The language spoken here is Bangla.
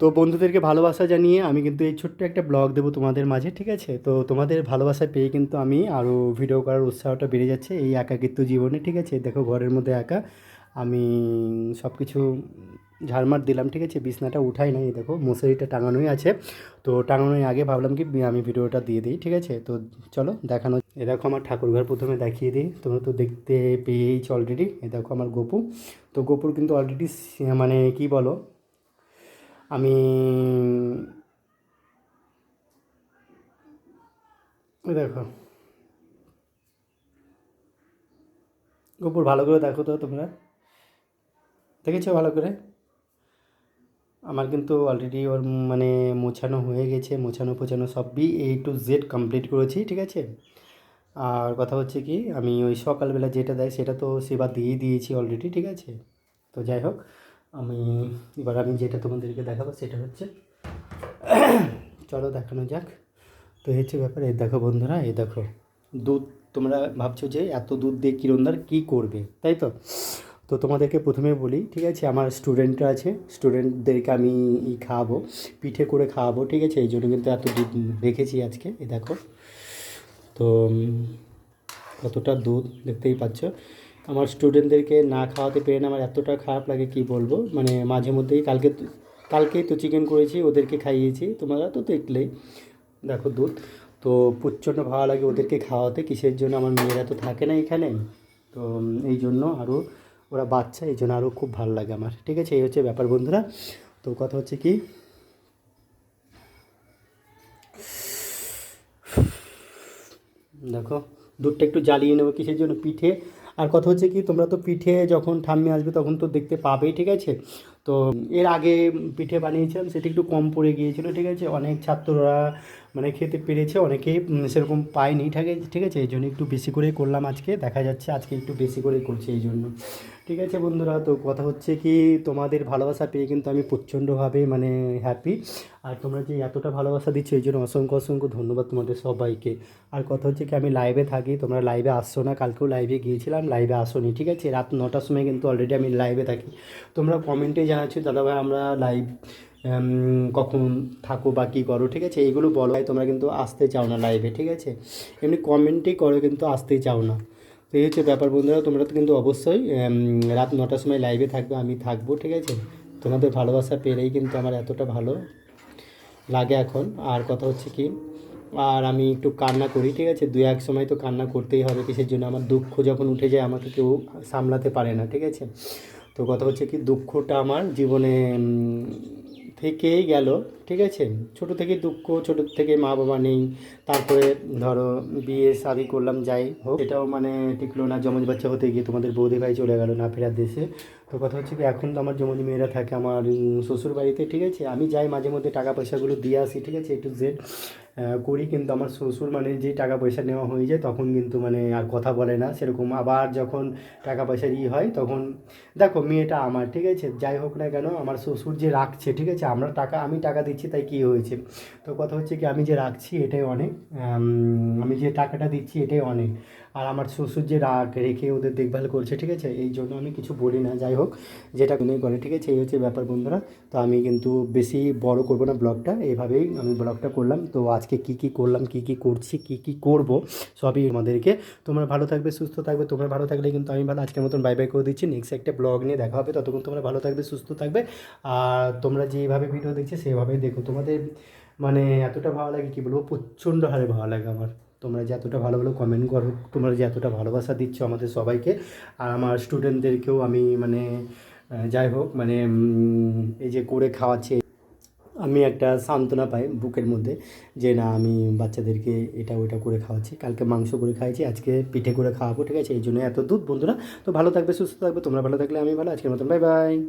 তো বন্ধুদেরকে ভালোবাসা জানিয়ে আমি কিন্তু এই ছোট্ট একটা ব্লগ দেবো তোমাদের মাঝে, ঠিক আছে? তো তোমাদের ভালোবাসা পেয়ে কিন্তু আমি আরও ভিডিও করার উৎসাহটা বেড়ে যাচ্ছে এই একাকিত্ব জীবনে, ঠিক আছে? দেখো ঘরের মধ্যে একা, আমি সব কিছু ঝাড়মার দিলাম, ঠিক আছে? বিছনাটা উঠাই নাই, দেখো মশারিটা টাঙানোই আছে। তো টাঙানোর আগে ভাবলাম কি আমি ভিডিওটা দিয়ে দিই, ঠিক আছে? তো চলো দেখানো এ দেখো আমার ঠাকুরঘর প্রথমে দেখিয়ে দিই, তোমরা তো দেখতে পেয়েইছ অলরেডি এ দেখো আমার গপু। তো গপুর কিন্তু অলরেডি মানে কি বলো? আমি দেখো। গপুর, ভালো করে দেখো তো তোমরা। দেখেছ ভালো করে? আমার কিন্তু অলরেডি ওর মানে মোছানো হয়ে গেছে, মোছানো পোছানো সবই এ টু জেড কমপ্লিট করেছি, ঠিক আছে? আর কথা হচ্ছে কি, আমি ওই সকালবেলা যেটা দেয় সেটা তো সেবা দিয়ে দিয়েছি অলরেডি ঠিক আছে? তো যাই হোক আমি এবার আমি যেটা তোমাদেরকে দেখাবো সেটা হচ্ছে, চলো দেখানো যাক। তো হচ্ছে ব্যাপার এ দেখো বন্ধুরা এ দেখো। দুধ, তোমরা ভাবছ যে এত দুধ দিয়ে কিরণদার কী করবে, তাই তো? তো তোমাদেরকে প্রথমে বলি, ঠিক আছে, আমার স্টুডেন্টরা আছে, স্টুডেন্টদেরকে আমি ই খাওয়াবো, পিঠে করে খাওয়াবো, ঠিক আছে, এই জন্য কিন্তু এত দুধ রেখেছি আজকে এ দেখো। তো কতটা দুধ দেখতেই পাচ্ছ। আমার স্টুডেন্টদেরকে না খাওয়াতে পেরে আমার এতটা খারাপ লাগে, কি বলব? মানে মাঝে মধ্যেই কালকে কালকেই তো চিকেন করেছি, ওদেরকে খাইয়েছি। তোমরা তো দেখলেই। দেখো দুধ। তো প্রচণ্ড ভালো লাগে ওদেরকে খাওয়াতে, কিসের জন্য? আমার মেয়েরা তো থাকে না এখানে। তো এই জন্য আরও ওরা বাচ্চা, এই জন্য আরও খুব ভালো লাগে আমার। ঠিক আছে? এই হচ্ছে ব্যাপার বন্ধুরা। তো কথা হচ্ছে কি? দেখো, দুধটা একটু জ্বালিয়ে নেব কিসের জন্য? পিঠে। আর কথা হচ্ছে কি, তোমরা তো পিঠে যখন ঠাম্মি আসবে তখন তো দেখতে পাবেই, ঠিক আছে? তো এর আগে পিঠে বানিয়েছিলাম সেটা একটু কম পড়ে গিয়েছিল ঠিক আছে? অনেক ছাত্ররা মানে খেতে পেরেছে অনেকেই উম, সেরকম পায়নি ঠিক আছে? ঠিক আছে? এই জন্য একটু বেশি করেই করলাম আজকে দেখা যাচ্ছে আজকে একটু বেশি করেই করছি এই জন্য। ঠিক আছে বন্ধুরা তো কথা হচ্ছে কি তোমাদের ভালোবাসা পেয়ে কিন্তু আমি প্রচণ্ডভাবে মানে হ্যাপি আর তোমরা যে এতটা ভালোবাসা দিচ্ছ এই জন্য অসংখ্য অসংখ্য ধন্যবাদ তোমাদের সবাইকে। আর কথা হচ্ছে কি আমি লাইভে থাকি তোমরা লাইভে আসছো না কালকেও লাইভে গিয়েছিলাম লাইভে আসোনি ঠিক আছে? রাত নটার সময় কিন্তু অলরেডি আমি লাইভে থাকি। তোমরা কমেন্টে জানাচ্ছ দাদাভাই, আমরা লাইভ কখন থাকো বা কী করো, ঠিক আছে? এইগুলো বলো। তোমরা কিন্তু আসতে চাও না লাইভে ঠিক আছে? এমনি কমেন্টই করো, কিন্তু আসতেই চাও না। তো এই হচ্ছে ব্যাপার বন্ধুরা, তোমরা তো কিন্তু অবশ্যই রাত নটার সময় লাইভে থাকবে, আমি থাকব, ঠিক আছে? তোমাদের ভালোবাসা পেলেই কিন্তু আমার এতটা ভালো লাগে এখন। আর কথা হচ্ছে কি আর আমি একটু কান্না করি, ঠিক আছে? দু এক সময় তো কান্না করতেই হবে, কিসের জন্য? আমার দুঃখ যখন উঠে যায়, আমাকে কেউ সামলাতে পারে না, ঠিক আছে? তো কথা হচ্ছে কি, দুঃখটা আমার জীবনে থেকেই গেল, ঠিক আছে? ছোট থেকে দুঃখ, ছোট থেকে মা বাবা নেই, তারপরে ধরো বিয়ে শাদি করলাম, যাই হোক এটাও মানে টিকলো না, জমজ বাচ্চা হতে গিয়ে তোমাদের বৌদি ভাই চলে গেল না ফেরার দেশে। তো কথা হচ্ছে কি, এখন তো আমার জমজ মেয়েরা থাকে আমার শ্বশুর বাড়িতে ঠিক আছে? আমি যাই মাঝে মধ্যে টাকা পয়সাগুলো দিয়ে আসি, ঠিক আছে? এ টু জেড করি, কিন্তু আমার শ্বশুর মানে যে টাকা পয়সা নেওয়া হয়ে যায়, তখন কিন্তু মানে আর কথা বলে না, সেরকম। আবার যখন টাকা পয়সার ই হয়, তখন দেখো, মেয়েটা আমার, ঠিক আছে? যাই হোক না কেন, আমার শ্বশুর যে রাখছে, ঠিক আছে? আমরা টাকা, আমি টাকা দিচ্ছি, তাই কী হয়েছে? তো কথা হচ্ছে কি, আমি যে রাখছি, এটাই অনেক আমি যে টাকাটা দিচ্ছি, এটাই অনেক। আর আমার শ্বশুর যে রাগ রেখে ওদের দেখভাল করছে, ঠিক আছে? এই জন্য আমি কিছু বলি না। যাই হোক, যেটা উনি করে, ঠিক আছে? এই হচ্ছে ব্যাপার বন্ধুরা। তো আমি কিন্তু বেশি বড় করব না ব্লগটা। এইভাবেই আমি ব্লগটা করলাম। তো আজকে কি কি করলাম, কি কি করছি, কি কি করব, সবই আমাদেরকে তোমরা ভালো থাকবে, সুস্থ থাকবে। তোমরা ভালো থাকলে কিন্তু আমি ভালো আজকের মতন বাই বাই করে দিচ্ছি। নেক্সট একটা ব্লগ নিয়ে দেখা হবে। ততক্ষণ তোমরা ভালো থাকবে, সুস্থ থাকবে। আর তোমরা যেভাবে ভিডিও দেখছ, সেভাবেই দেখো। তোমাদের মানে এতটা ভালো লাগে, কি বলব? প্রচণ্ড হারে ভালো লাগে আমার। তোমরা যে এতটা ভালো ভালো কমেন্ট করো, তোমরা যে এতটা ভালোবাসা দিচ্ছ আমাদের সবাইকে। আর আমার স্টুডেন্টদেরকেও আমি মানে যাই হোক মানে এই যে করে খাওয়াচ্ছে। আমি একটা সান্ত্বনা পাই বুকের মধ্যে, যে না, আমি বাচ্চাদেরকে এটা ওইটা করে খাওয়াচ্ছি। কালকে মাংস করে খাইছি আজকে পিঠে করে খাওয়াবো, ঠিক আছে? এই জন্য এত দুধ, বন্ধুরা। তো ভালো থাকবে, সুস্থ থাকবে, তোমরা ভালো থাকলে আমি ভালো। আজকের মতন বাই বাই